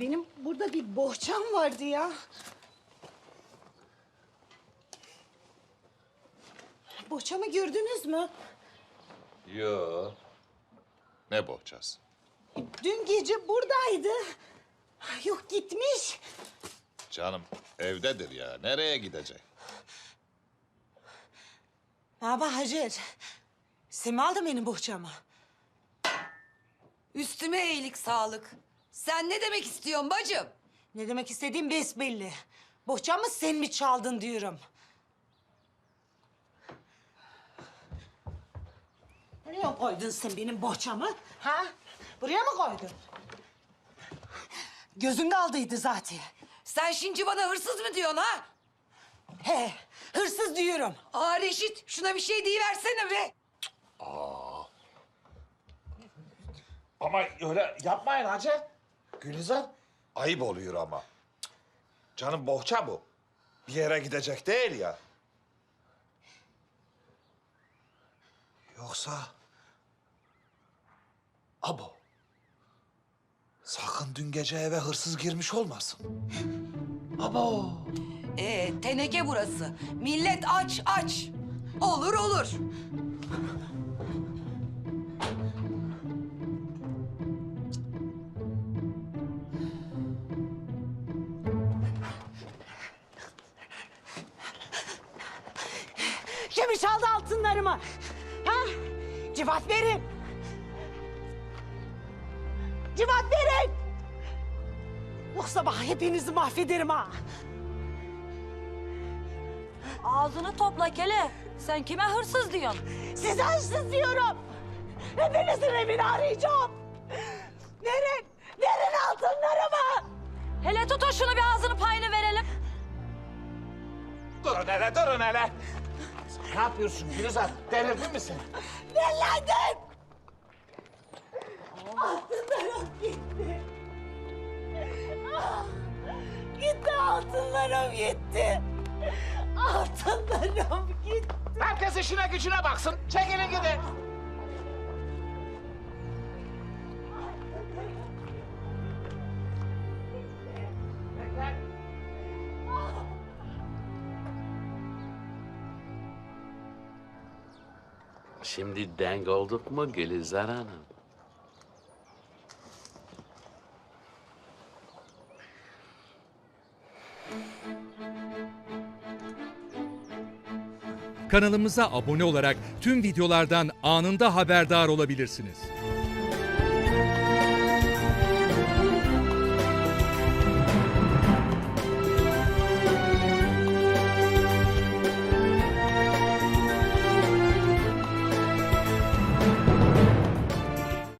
Benim burada bir bohçam vardı ya. Bohçamı gördünüz mü? Yo. Ne bohçası? Dün gece buradaydı. Yok gitmiş. Canım evdedir ya. Nereye gidecek? Baba Hacer. Sen mi aldın benim bohçamı? Üstüme iyilik sağlık. Sen ne demek istiyorsun bacım? Ne demek istediğim besbelli. Bohçamı sen mi çaldın diyorum. Nereye koydun sen benim bohçamı? Ha? Buraya mı koydun? Gözün kaldıydı zaten. Sen şimdi bana hırsız mı diyorsun ha? He, hırsız diyorum. Aa Reşit şuna bir şey deyiversene be. Ama öyle yapmayın Hacer. Gülizar. Ayıp oluyor ama. Canım bohça bu. Bir yere gidecek değil ya. Yoksa... Abo. Sakın dün gece eve hırsız girmiş olmasın. Abo. Ee teneke burası. Millet aç aç. Olur olur. Kim çaldı altınlarımı? Ha? Cevap verin. Cevap verin. Yoksa bak hepinizi mahvederim ha. Ağzını topla kele. Sen kime hırsız diyorsun? Size hırsız diyorum. Hepinizin evini arayacağım. Verin, verin altınlarımı. Hele tutun şunu bir ağzını payını verelim. Durun hele, durun hele. Ne yapıyorsun Gülizar? Delirdin mi sen? Nerelerden? Altınlarım gitti. Ah, Gitti altınlarım gitti. Altınlarım gitti. Herkes işine gücüne baksın. Çekilin gidin. Şimdi denk olduk mu Gülizar Hanım? Kanalımıza abone olarak tüm videolardan anında haberdar olabilirsiniz.